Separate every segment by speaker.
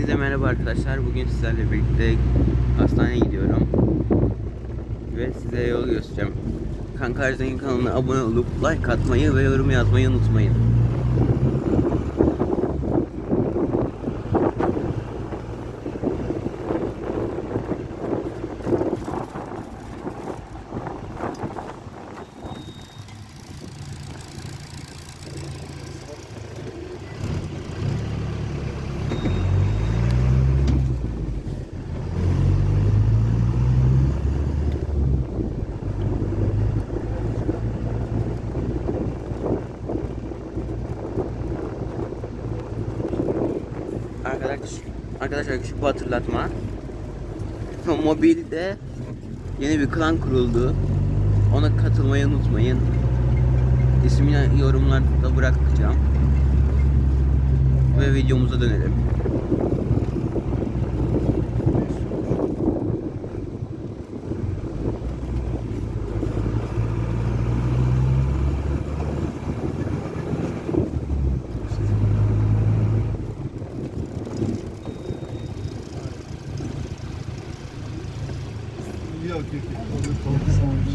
Speaker 1: Hepinize merhaba arkadaşlar. Bugün sizlerle birlikte hastaneye gidiyorum. Ve size yol göstereceğim. Kanka Arzengin kanalına abone olup like atmayı ve yorum yazmayı unutmayın. Arkadaş, arkadaşlar küçük bir hatırlatma. Mobilde yeni bir klan kuruldu. Ona katılmayı unutmayın. İsmini yorumlarda bırakacağım. Ve videomuza dönelim.
Speaker 2: Yok yok olur.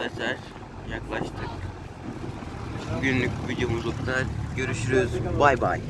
Speaker 1: Arkadaşlar yaklaştık. Bugünlük videomuz bu kadar. Görüşürüz. Bay bay.